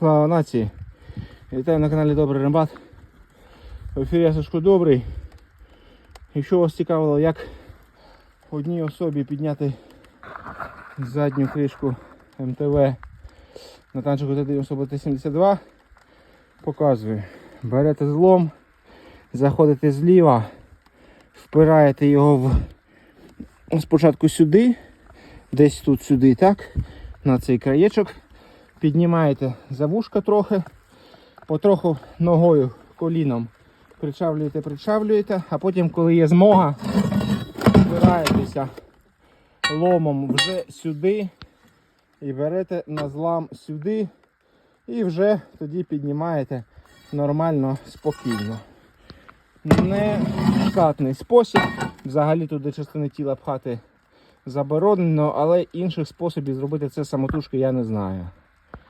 Слава нації! Вітаю на каналі Добрий Рембат. В ефірі я Сашко Добрий. Якщо вас цікавило, як одній особі підняти задню кришку МТВ на танчику Т-90 Т-72, показую. Берете злом, заходите зліва, впираєте його в спочатку сюди, десь тут сюди, так, на цей краєчок. Піднімаєте за вушка трохи, потроху ногою, коліном причавлюєте, причавлюєте, а потім, коли є змога, впираєтеся ломом вже сюди і берете на злам сюди і вже тоді піднімаєте нормально, спокійно. Не штатний спосіб. Взагалі туди частини тіла пхати заборонено, але інших способів зробити це самотужки я не знаю.